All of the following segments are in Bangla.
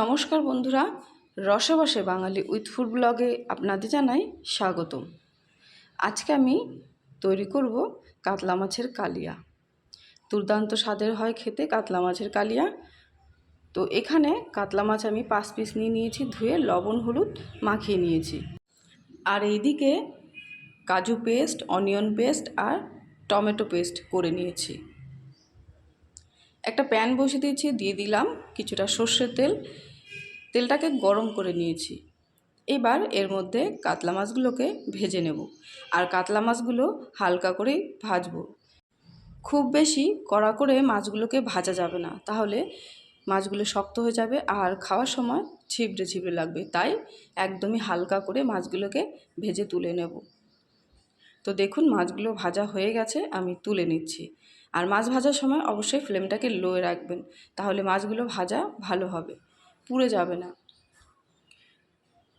নমস্কার বন্ধুরা রসে বসে বাঙালি উইথ ফুড ব্লগে আপনাদের জানাই স্বাগতম। আজকে আমি তৈরি করব কাতলা মাছের কালিয়া। দুর্দান্ত স্বাদের হয় খেতে কাতলা মাছের কালিয়া। তো এখানে কাতলা মাছ আমি পাঁচ পিস নিয়ে নিয়েছি, ধুয়ে লবণ, হলুদ মাখিয়ে নিয়েছি। আর এইদিকে কাজু পেস্ট, অনিয়ন পেস্ট আর টমেটো পেস্ট করে নিয়েছি। একটা প্যান বসিয়ে দিয়েছি, দিয়ে দিলাম কিছুটা সর্ষের তেল। তেলটাকে গরম করে নিয়েছি। এবার এর মধ্যে কাতলা মাছগুলোকে ভেজে নেব আর কাতলা মাছগুলো হালকা করে ভাজবো। খুব বেশি কড়া করে মাছগুলোকে ভাজা যাবে না, তাহলে মাছগুলো শক্ত হয়ে যাবে আর খাওয়ার সময় ছিবড়ে ছিবড়ে লাগবে, তাই একদমই হালকা করে মাছগুলোকে ভেজে তুলে নেব। তো দেখুন মাছগুলো ভাজা হয়ে গেছে, আমি তুলে নিচ্ছি। আর মাছ ভাজার সময় অবশ্যই ফ্লেমটাকে লোয়ে রাখবেন, তাহলে মাছগুলো ভাজা ভালো হবে, পুড়ে যাবে না।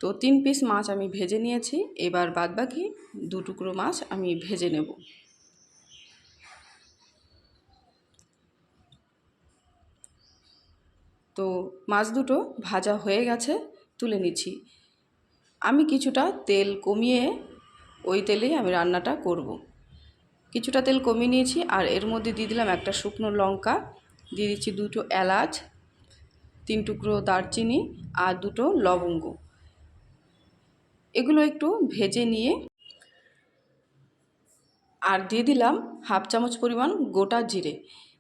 তো তিন পিস মাছ আমি ভেজে নিয়েছি, এবার বাদবাকি দু টুকরো মাছ আমি ভেজে নেব। তো মাছ দুটো ভাজা হয়ে গেছে, তুলে নিচ্ছি। আমি কিছুটা তেল কমিয়ে ওই তেলেই আমি রান্নাটা করব। কিছুটা তেল কমিয়ে নিয়েছি আর এর মধ্যে দিয়ে দিলাম একটা শুকনো লঙ্কা। দিয়ে দিচ্ছি দুটো এলাচ, তিন টুকরো দারচিনি আর দুটো লবঙ্গ। এগুলো একটু ভেজে নিয়ে আর দিয়ে দিলাম হাফ চামচ পরিমাণ গোটা জিরে।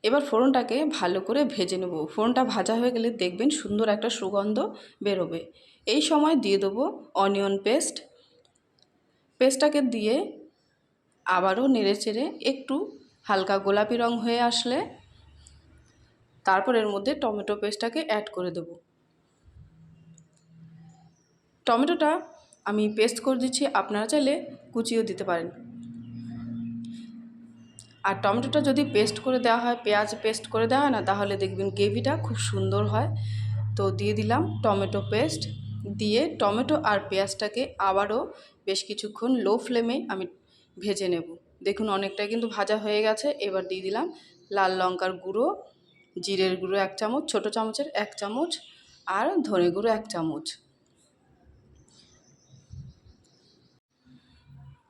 এবার ফোড়নটাকে ভালো করে ভেজে নেব। ফোড়নটা ভাজা হয়ে গেলে দেখবেন সুন্দর একটা সুগন্ধ বেরোবে। এই সময় দিয়ে দেবো অনিয়ন পেস্ট। পেস্টটাকে দিয়ে আবারও নেড়ে চেড়ে একটু হালকা গোলাপি রং হয়ে আসলে তারপর এর মধ্যে টমেটো পেস্টটাকে অ্যাড করে দেব। টমেটোটা আমি পেস্ট করে দিচ্ছি, আপনারা চাইলে কুচিও দিতে পারেন। আর টমেটোটা যদি পেস্ট করে দেওয়া হয়, পেঁয়াজ পেস্ট করে দেওয়া হয় না, তাহলে দেখবেন গ্রেভিটা খুব সুন্দর হয়। তো দিয়ে দিলাম টমেটো পেস্ট দিয়ে টমেটো আর পেঁয়াজটাকে আবারও বেশ কিছুক্ষণ লো ফ্লেমে আমি ভেজে নেব। দেখুন অনেকটাই কিন্তু ভাজা হয়ে গেছে। এবার দিয়ে দিলাম লাল লঙ্কার গুঁড়ো, জিরের গুঁড়ো এক চামচ, ছোটো চামচের এক চামচ আর ধনে গুঁড়ো এক চামচ।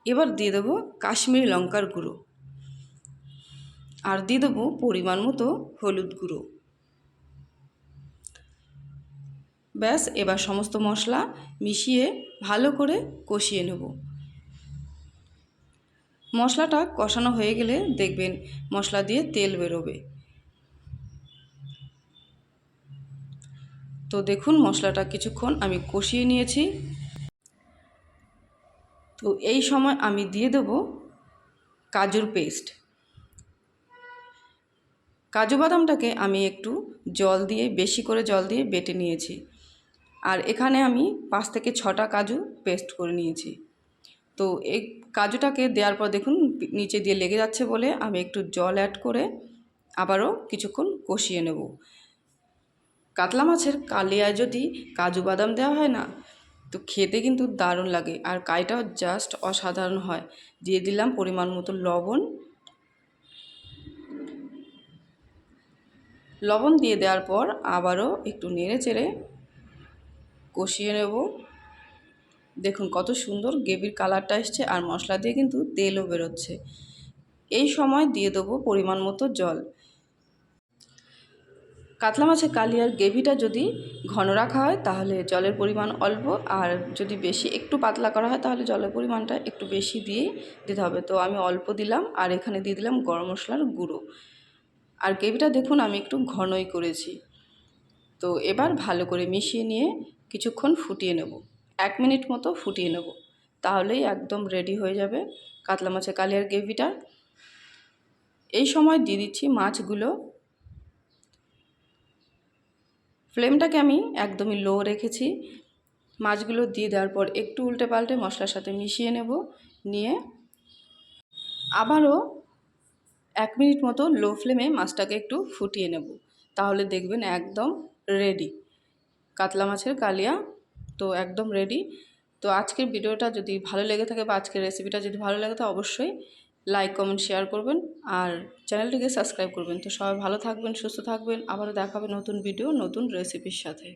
এবার দিয়ে দেবো কাশ্মীরি লঙ্কার গুঁড়ো আর দিয়ে দেবো পরিমাণ মতো হলুদ গুঁড়ো। ব্যাস, এবার সমস্ত মশলা মিশিয়ে ভালো করে কষিয়ে নেব। মশলাটা কষানো হয়ে গেলে দেখবেন মশলা দিয়ে তেল বেরোবে। তো দেখুন মশলাটা কিছুক্ষণ আমি কষিয়ে নিয়েছি। তো এই সময় আমি দিয়ে দেব কাজুর পেস্ট। কাজু বাদামটাকে আমি একটু জল দিয়ে, বেশি করে জল দিয়ে বেটে নিয়েছি। আর এখানে আমি পাঁচ থেকে ছটা কাজু পেস্ট করে নিয়েছি। তো এই কাজুটাকে দেওয়ার পর দেখুন, নিচে দিয়ে লেগে যাচ্ছে বলে আমি একটু জল অ্যাড করে আবারও কিছুক্ষণ কষিয়ে নেব। কাতলা মাছের কালিয়ায় যদি কাজু বাদাম দেওয়া হয় না, তো খেতে কিন্তু দারুণ লাগে। আর কাইটাও জাস্ট অসাধারণ হয়। দিয়ে দিলাম পরিমাণ মতো লবণ। লবণ দিয়ে দেওয়ার পর আবারও একটু নেড়ে চেড়ে কষিয়ে নেব। দেখুন কত সুন্দর গ্রেভির কালারটা এসছে আর মশলা দিয়ে কিন্তু তেলও বেরোচ্ছে। এই সময় দিয়ে দেবো পরিমাণ মতো জল। কাতলা মাছের কালিয়ার গ্রেভিটা যদি ঘন রাখা হয় তাহলে জলের পরিমাণ অল্প আর যদি বেশি একটু পাতলা করা হয় তাহলে জলের পরিমাণটা একটু বেশি দিয়েই দিতে হবে। তো আমি অল্প দিলাম আর এখানে দিয়ে দিলাম গরম মশলার গুঁড়ো। আর গ্রেভিটা দেখুন আমি একটু ঘনই করেছি। তো এবার ভালো করে মিশিয়ে নিয়ে কিছুক্ষণ ফুটিয়ে নেব। এক মিনিট মতো ফুটিয়ে নেব। তাহলেই একদম রেডি হয়ে যাবে কাতলা মাছের কালিয়ার গ্রেভিটা। এই সময় দিয়ে দিচ্ছি মাছগুলো। ফ্লেমটাকে আমি একদমই লো রেখেছি। মাছগুলো দিয়ে দেওয়ার পর একটু উল্টে পাল্টে মশলার সাথে মিশিয়ে নেব। নিয়ে আবারও এক মিনিট মতো লো ফ্লেমে মাছটাকে একটু ফুটিয়ে নেব। তাহলে দেখবেন একদম রেডি কাতলা মাছের কালিয়া তো একদম রেডি তো আজকের ভিডিওটা যদি ভালো লেগে থাকে বা আজকের রেসিপিটা যদি ভালো লাগে, তো অবশ্যই লাইক কমেন্ট শেয়ার করবেন আর চ্যানেলটিকে সাবস্ক্রাইব করবেন। তো সবাই ভালো থাকবেন, সুস্থ থাকবেন। আবারও দেখাবে নতুন ভিডিও নতুন রেসিপির সাথে।